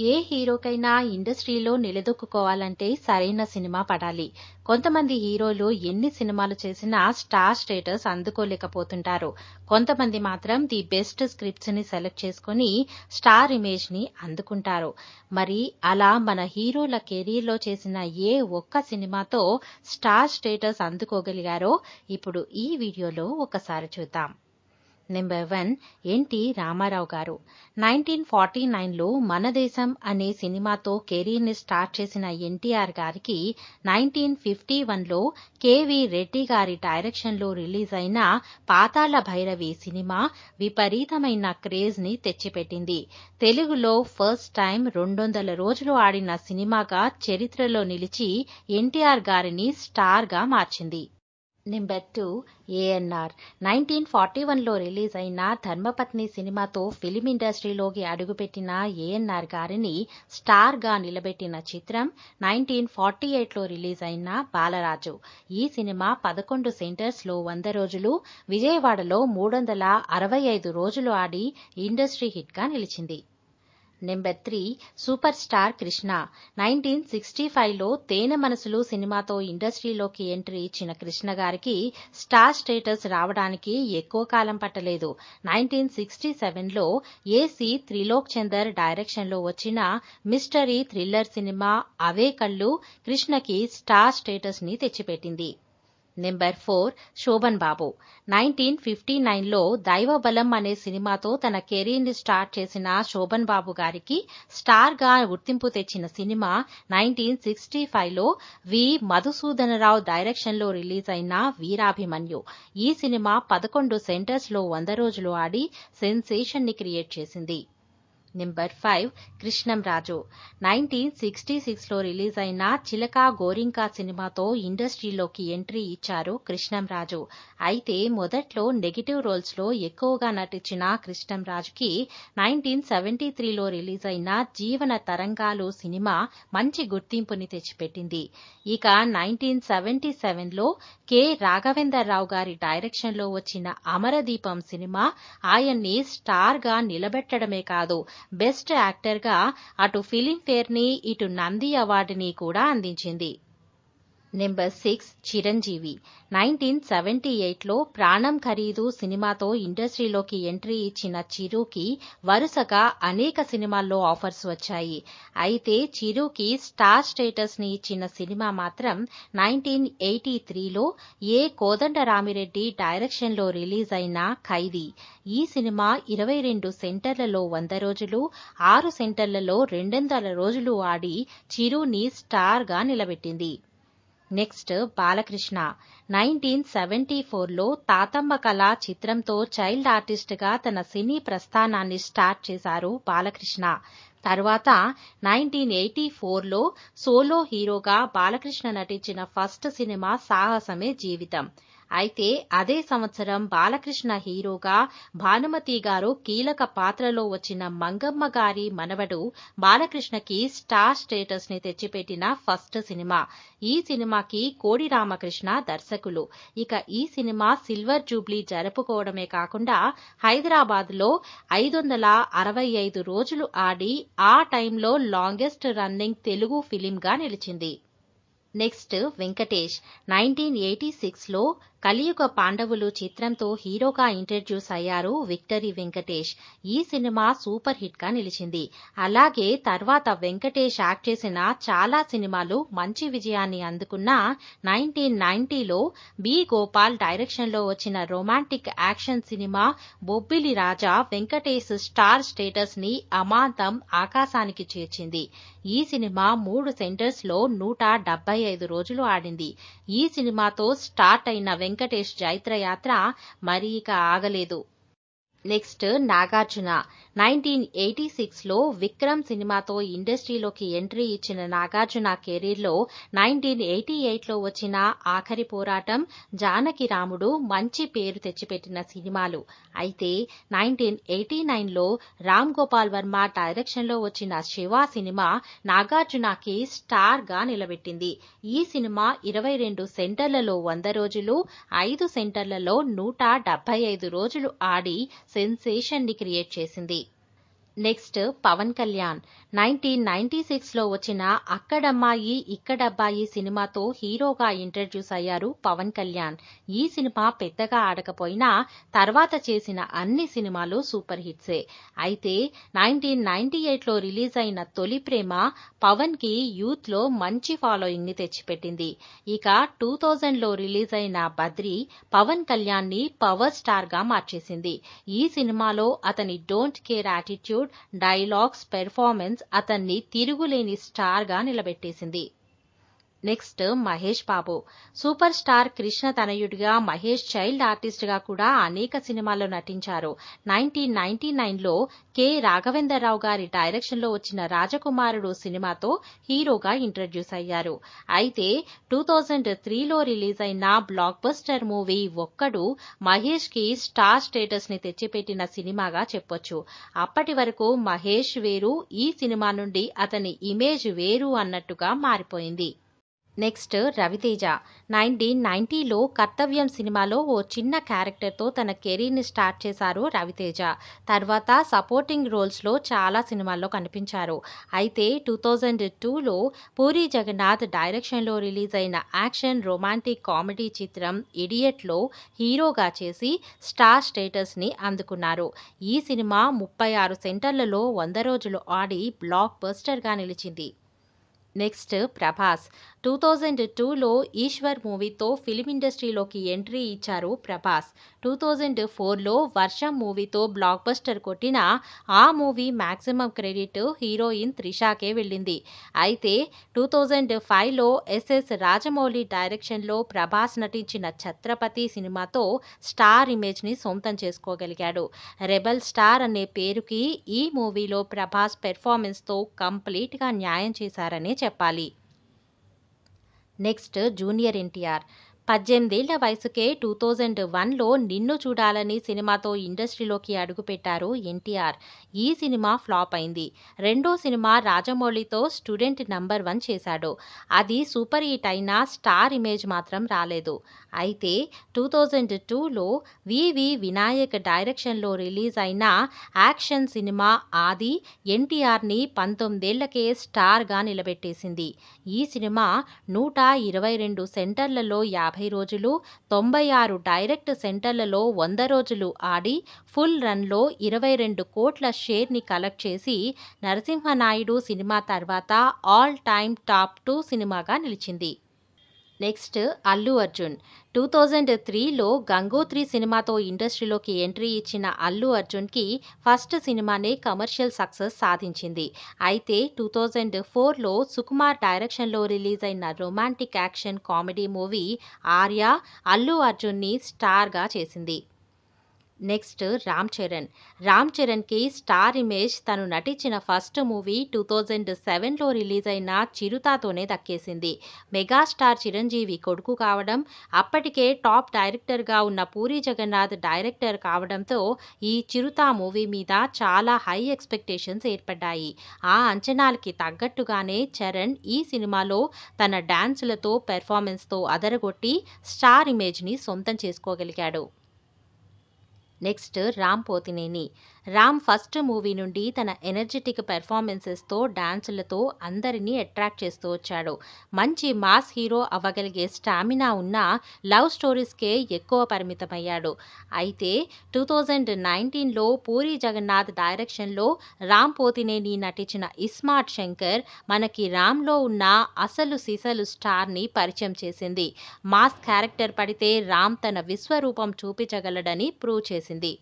ఏ హీరోకైనా ఇండస్ట్రీలో నిలదొక్కుకోవాలంటే సరైన సినిమా పడాలి. కొంతమంది హీరోలు ఎన్ని సినిమాలు చేసినా స్టార్ స్టేటస్ అందుకోలేకపోతుంటారు. కొంతమంది మాత్రం ది బెస్ట్ స్క్రిప్ట్స్ని సెలెక్ట్ చేసుకుని స్టార్ ఇమేజ్ని అందుకుంటారు. మరి అలా మన హీరోల కెరీర్లో చేసిన ఏ ఒక్క సినిమాతో స్టార్ స్టేటస్ అందుకోగలిగారో ఇప్పుడు ఈ వీడియోలో ఒకసారి చూద్దాం. నెంబర్ వన్ ఎన్టీ రామారావు గారు. నైన్టీన్ ఫార్టీ నైన్లో మన దేశం అనే సినిమాతో కెరీర్ని స్టార్ట్ చేసిన ఎన్టీఆర్ గారికి నైన్టీన్ ఫిఫ్టీ వన్లో కేవీ రెడ్డి గారి డైరెక్షన్లో రిలీజ్ అయిన పాతాళ భైరవి సినిమా విపరీతమైన క్రేజ్ని తెచ్చిపెట్టింది. తెలుగులో ఫస్ట్ టైం రెండొందల రోజులు ఆడిన సినిమాగా చరిత్రలో నిలిచి ఎన్టీఆర్ గారిని స్టార్గా మార్చింది. Number two ANR. Nineteen forty వన్లో రిలీజ్ అయిన ధర్మపత్ని సినిమాతో ఫిలిం ఇండస్ట్రీలోకి అడుగుపెట్టిన ఏఎన్ఆర్ గారిని స్టార్గా నిలబెట్టిన చిత్రం నైన్టీన్ ఫార్టీ ఎయిట్లో రిలీజ్ అయిన బాలరాజు. ఈ సినిమా పదకొండు సెంటర్స్లో వంద రోజులు విజయవాడలో మూడు వందల అరవై ఐదు రోజులు ఆడి ఇండస్ట్రీ హిట్గా నిలిచింది. Number three super star Krishna. Nineteen sixty ఫైవ్లో తేనె మనసులు సినిమాతో ఇండస్ట్రీలోకి ఎంట్రీ ఇచ్చిన కృష్ణ గారికి స్టార్ స్టేటస్ రావడానికి ఎక్కువ కాలం పట్టలేదు. నైన్టీన్ సిక్స్టీ సెవెన్లో ఏసీ త్రిలోక్ చందర్ డైరెక్షన్లో వచ్చిన మిస్టరీ థ్రిల్లర్ సినిమా అవే కళ్ళు కృష్ణకి స్టార్ స్టేటస్ని తెచ్చిపెట్టింది. Number four Sobhan Babu. Nineteen fifty నైన్లో దైవబలం అనే సినిమాతో తన కెరీర్ని స్టార్ట్ చేసిన శోభన్ బాబు గారికి స్టార్గా గుర్తింపు తెచ్చిన సినిమా నైన్టీన్ సిక్స్టీ ఫైవ్లో వి. మధుసూదనరావు డైరెక్షన్లో రిలీజ్ అయిన వీరాభిమన్యు. ఈ సినిమా పదకొండు సెంటర్స్లో వంద రోజులు ఆడి సెన్సేషన్ని క్రియేట్ చేసింది. Number five Krishnam Raju nineteen sixty సిక్స్లో రిలీజ్ అయిన చిలక గోరింకా సినిమాతో ఇండస్ట్రీలోకి ఎంట్రీ ఇచ్చారు కృష్ణం రాజు అయితే మొదట్లో నెగిటివ్ రోల్స్లో ఎక్కువగా నటించిన కృష్ణం రాజుకి నైన్టీన్ సెవెంటీ త్రీలో రిలీజ్ అయిన జీవన తరంగాలు సినిమా మంచి గుర్తింపుని తెచ్చిపెట్టింది. ఇక నైన్టీన్ సెవెంటీ సెవెన్లో కె. రాఘవేందర్రావు గారి డైరెక్షన్లో వచ్చిన అమరదీపం సినిమా ఆయన్ని స్టార్గా నిలబెట్టడమే కాదు బెస్ట్ యాక్టర్గా అటు ఫిలింఫేర్ని ఇటు నంది అవార్డుని కూడా అందించింది. Number six Chiranjeevi. Nineteen seventy ఎయిట్లో ప్రాణం ఖరీదు సినిమాతో ఇండస్ట్రీలోకి ఎంట్రీ ఇచ్చిన చిరుకి వరుసగా అనేక సినిమాల్లో ఆఫర్స్ వచ్చాయి. అయితే చిరుకి స్టార్ స్టేటస్ని ఇచ్చిన సినిమా మాత్రం నైన్టీన్ ఎయిటీ త్రీలో ఏ కోదండరామిరెడ్డి డైరెక్షన్లో రిలీజ్ అయిన ఖైదీ. ఈ సినిమా ఇరవై రెండు సెంటర్లలో వంద రోజులు ఆరు సెంటర్లలో రెండొందల రోజులు ఆడి చిరుని స్టార్గా నిలబెట్టింది. నెక్స్ట్ బాలకృష్ణ. నైన్టీన్ సెవెంటీ ఫోర్లో తాతమ్మ కళ చిత్రంతో చైల్డ్ ఆర్టిస్ట్గా తన సినీ ప్రస్థానాన్ని స్టార్ట్ చేశారు బాలకృష్ణ. తర్వాత నైన్టీన్ ఎయిటీ ఫోర్లో సోలో హీరోగా బాలకృష్ణ నటించిన ఫస్ట్ సినిమా సాహసమే జీవితం. అయితే అదే సంవత్సరం బాలకృష్ణ హీరోగా భానుమతి గారు కీలక పాత్రలో వచ్చిన మంగమ్మ గారి మనవడు బాలకృష్ణకి స్టార్ స్టేటస్ని తెచ్చిపెట్టిన ఫస్ట్ సినిమా. ఈ సినిమాకి కోడి రామకృష్ణ దర్శకులు. ఇక ఈ సినిమా సిల్వర్ జూబ్లీ జరుపుకోవడమే కాకుండా హైదరాబాద్లో ఐదు వందల అరవై ఐదు రోజులు ఆడి ఆ టైంలో లాంగెస్ట్ రన్నింగ్ తెలుగు ఫిలింగా నిలిచింది. నెక్స్ట్ వెంకటేష్. నైన్టీన్ ఎయిటీ సిక్స్లో కలియుగ పాండవులు చిత్రంతో హీరోగా ఇంట్రడ్యూస్ అయ్యారు విక్టరీ వెంకటేష్. ఈ సినిమా సూపర్ హిట్గా నిలిచింది. అలాగే తర్వాత వెంకటేష్ యాక్ట్ చేసిన చాలా సినిమాలు మంచి విజయాన్ని అందుకున్న నైన్టీన్ నైన్టీలో బి గోపాల్ డైరెక్షన్లో వచ్చిన romantic action cinema Bobbili Raja Venkatesh star స్టేటస్ని అమాంతం ఆకాశానికి చేర్చింది. ఈ సినిమా మూడు సెంటర్స్లో నూట డెబ్బై ఐదు రోజులు ఆడింది. ఈ సినిమాతో స్టార్ట్ అయిన వెంకటేష్ జైత్రయాత్ర మరి ఇక ఆగలేదు. నెక్స్ట్ నాగార్జున. నైన్టీన్ ఎయిటీ సిక్స్లో విక్రమ్ సినిమాతో ఇండస్ట్రీలోకి ఎంట్రీ ఇచ్చిన నాగార్జున కెరీర్లో నైన్టీన్ ఎయిటీ ఎయిట్లో వచ్చిన ఆఖరి పోరాటం జానకి రాముడు మంచి పేరు తెచ్చిపెట్టిన సినిమాలు. అయితే నైన్టీన్ ఎయిటీ నైన్లో రామ్ గోపాల్ వర్మ డైరెక్షన్లో వచ్చిన శివ సినిమా నాగార్జునకి స్టార్గా నిలబెట్టింది. ఈ సినిమా ఇరవై రెండు సెంటర్లలో వంద రోజులు ఐదు సెంటర్లలో నూట డెబ్బై ఐదు రోజులు ఆడి సెన్సేషన్ని క్రియేట్ చేసింది. Next Pawan Kalyan nineteen ninety సిక్స్లో వచ్చిన అక్కడమ్మాయి ఇక్కడబ్బాయి సినిమాతో హీరోగా ఇంట్రడ్యూస్ అయ్యారు పవన్ కళ్యాణ్ ఈ సినిమా పెద్దగా ఆడకపోయినా తర్వాత చేసిన అన్ని సినిమాలు సూపర్ హిట్సే అయితే నైన్టీన్ నైన్టీ ఎయిట్లో రిలీజ్ అయిన తొలి ప్రేమ పవన్కి యూత్లో మంచి ఫాలోయింగ్ని తెచ్చిపెట్టింది. ఇక టూ థౌజండ్లో రిలీజ్ అయిన బద్రి పవన్ కళ్యాణ్ని పవర్ స్టార్గా మార్చేసింది. ఈ సినిమాలో అతని don't care attitude dialogues performance అతన్ని తిరుగులేని స్టార్గా నిలబెట్టేసింది. Next Mahesh Babu. Super star Krishna తనయుడిగా Mahesh child ఆర్టిస్ట్గా కూడా అనేక సినిమాల్లో నటించారు. నైన్టీన్ నైన్టీ నైన్లో కె. రాఘవేంద్రరావు గారి డైరెక్షన్లో వచ్చిన రాజకుమారుడు సినిమాతో హీరోగా ఇంట్రడ్యూస్ అయ్యారు. అయితే టూ థౌజండ్ త్రీలో రిలీజ్ అయిన బ్లాక్ బస్టర్ మూవీ ఒక్కడు మహేష్కి స్టార్ స్టేటస్ని తెచ్చిపెట్టిన సినిమాగా చెప్పొచ్చు. అప్పటి వరకు మహేష్ వేరు ఈ సినిమా నుండి అతని ఇమేజ్ వేరు అన్నట్టుగా మారిపోయింది. నెక్స్ట్ రవితేజ. నైన్టీన్ నైంటీలో కర్తవ్యం సినిమాలో ఓ చిన్న క్యారెక్టర్తో తన కెరీర్ని స్టార్ట్ చేశారు రవితేజ. తర్వాత సపోర్టింగ్ రోల్స్లో చాలా సినిమాల్లో కనిపించారు. అయితే టూ థౌజండ్ టూలో పూరి జగన్నాథ్ డైరెక్షన్లో రిలీజ్ అయిన యాక్షన్ రొమాంటిక్ కామెడీ చిత్రం ఇడియట్లో హీరోగా చేసి స్టార్ స్టేటస్ని అందుకున్నారు. ఈ సినిమా ముప్పై ఆరు సెంటర్లలో వంద రోజులు ఆడి బ్లాక్ బస్టర్గా నిలిచింది. నెక్స్ట్ ప్రభాస్. టూ థౌజండ్ టూలో ఈశ్వర్ మూవీతో ఫిలిం ఇండస్ట్రీలోకి ఎంట్రీ ఇచ్చారు ప్రభాస్. టూ థౌజండ్ ఫోర్లో వర్షం మూవీతో బ్లాక్ బస్టర్ కొట్టిన ఆ మూవీ మ్యాక్సిమం క్రెడిట్ హీరోయిన్ త్రిషాకే వెళ్ళింది. అయితే టూ థౌజండ్ ఫైవ్లో ఎస్ఎస్ రాజమౌళి డైరెక్షన్లో ప్రభాస్ నటించిన ఛత్రపతి సినిమాతో స్టార్ ఇమేజ్ని సొంతం చేసుకోగలిగాడు. రెబల్ స్టార్ అనే పేరుకి ఈ మూవీలో ప్రభాస్ పెర్ఫార్మెన్స్తో కంప్లీట్గా న్యాయం చేశారనే చెప్పాలి. Next junior NTR. పద్దెనిమిదేళ్ళ వయసుకే టూ థౌజండ్ వన్లో నిన్ను చూడాలని సినిమాతో ఇండస్ట్రీలోకి అడుగుపెట్టారు ఎన్టీఆర్. ఈ సినిమా ఫ్లాప్ అయింది. రెండో సినిమా రాజమౌళితో స్టూడెంట్ నంబర్ వన్ చేశాడు. అది సూపర్ హిట్ అయినా స్టార్ ఇమేజ్ మాత్రం రాలేదు. అయితే టూ థౌజండ్ టూలో వివి వినాయక్ డైరెక్షన్లో రిలీజ్ అయిన యాక్షన్ సినిమా ఆది ఎన్టీఆర్ని పంతొమ్మిదేళ్ళకే స్టార్గా నిలబెట్టేసింది. ఈ సినిమా నూట ఇరవై రెండు సెంటర్లలో యాభై రోజులు తొంభై ఆరు డైరెక్ట్ సెంటర్లలో వంద రోజులు ఆడి ఫుల్ రన్లో ఇరవై రెండు కోట్ల షేర్ని కలెక్ట్ చేసి నరసింహనాయుడు సినిమా తర్వాత ఆల్ టైమ్ టాప్ టూ సినిమాగా నిలిచింది. Next Allu Arjun. Two thousand త్రీలో గంగోత్రి సినిమాతో ఇండస్ట్రీలోకి ఎంట్రీ ఇచ్చిన అల్లు అర్జున్కి ఫస్ట్ సినిమానే కమర్షియల్ సక్సెస్ సాధించింది. అయితే టూ థౌజండ్ ఫోర్లో సుకుమార్ డైరెక్షన్లో రిలీజ్ అయిన romantic action comedy movie Arya Allu అర్జున్ని స్టార్గా చేసింది. నెక్స్ట్ రామ్ చరణ్. రామ్ చరణ్కి స్టార్ ఇమేజ్ తను నటించిన ఫస్ట్ మూవీ టూ థౌజండ్ సెవెన్లో రిలీజ్ అయిన చిరుతాతోనే దక్కేసింది. మెగాస్టార్ చిరంజీవి కొడుకు కావడం అప్పటికే టాప్ డైరెక్టర్గా ఉన్న పూరి జగన్నాథ్ డైరెక్టర్ కావడంతో ఈ చిరుత మూవీ మీద చాలా హై ఎక్స్పెక్టేషన్స్ ఏర్పడ్డాయి. ఆ అంచనాలకి తగ్గట్టుగానే చరణ్ ఈ సినిమాలో తన డాన్సులతో పెర్ఫార్మెన్స్తో అదరగొట్టి స్టార్ ఇమేజ్ని సొంతం చేసుకోగలిగాడు. Next Ram Pothineni Ram first movie నుండి తన ఎనర్జెటిక్ పెర్ఫార్మెన్సెస్తో డాన్సులతో అందరినీ అట్రాక్ట్ చేస్తూ వచ్చాడు. మంచి మాస్ హీరో అవ్వగలిగే స్టామినా ఉన్న లవ్ స్టోరీస్కే ఎక్కువ పరిమితమయ్యాడు. అయితే టూ థౌజండ్ నైన్టీన్లో పూరి జగన్నాథ్ డైరెక్షన్లో రామ్ పోతినేని నటించిన ఇస్మార్ట్ శంకర్ మనకి రామ్లో ఉన్న అసలు సిసలు స్టార్ని పరిచయం చేసింది. మాస్ క్యారెక్టర్ పడితే రామ్ తన విశ్వరూపం చూపించగలడని ప్రూవ్ చేసింది.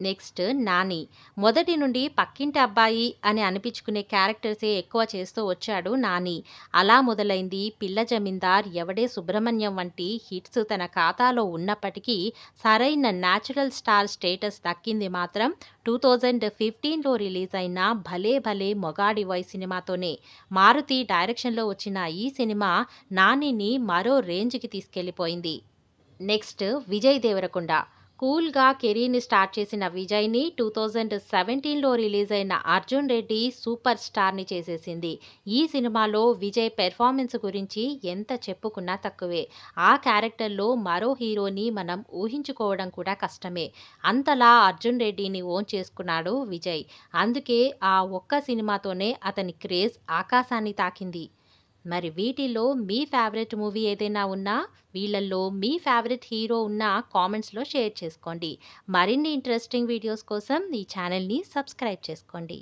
నెక్స్ట్ నాని. మొదటి నుండి పక్కింటి అబ్బాయి అని అనిపించుకునే క్యారెక్టర్సే ఎక్కువ చేస్తూ వచ్చాడు నాని. అలా మొదలైంది పిల్ల జమీందార్ ఎవడే సుబ్రహ్మణ్యం వంటి హిట్స్ తన ఖాతాలో ఉన్నప్పటికీ సరైన న్యాచురల్ స్టార్ స్టేటస్ దక్కింది మాత్రం టూ థౌజండ్ ఫిఫ్టీన్లో రిలీజ్ అయిన భలే భలే మొగాడి వై సినిమాతోనే. మారుతి డైరెక్షన్లో వచ్చిన ఈ సినిమా నానిని మరో రేంజ్కి తీసుకెళ్ళిపోయింది నెక్స్ట్ విజయ్ దేవరకొండ. కూల్గా కెరీర్ని స్టార్ట్ చేసిన విజయ్ని టూ థౌజండ్ సెవెంటీన్లో రిలీజ్ అయిన అర్జున్ రెడ్డి సూపర్ స్టార్ని చేసేసింది. ఈ సినిమాలో విజయ్ పెర్ఫార్మెన్స్ గురించి ఎంత చెప్పుకున్నా తక్కువే. ఆ క్యారెక్టర్లో మరో హీరోని మనం ఊహించుకోవడం కూడా కష్టమే. అంతలా అర్జున్ రెడ్డిని ఓన్ చేసుకున్నాడు విజయ్. అందుకే ఆ ఒక్క సినిమాతోనే అతని క్రేజ్ ఆకాశాన్ని తాకింది. మరి వీటిలో మీ ఫేవరెట్ మూవీ ఏదైనా ఉన్నా వీళ్ళల్లో మీ ఫేవరెట్ హీరో ఉన్న కామెంట్స్లో షేర్ చేసుకోండి. మరిన్ని ఇంట్రెస్టింగ్ వీడియోస్ కోసం ఈ ఛానల్ని సబ్స్క్రైబ్ చేసుకోండి.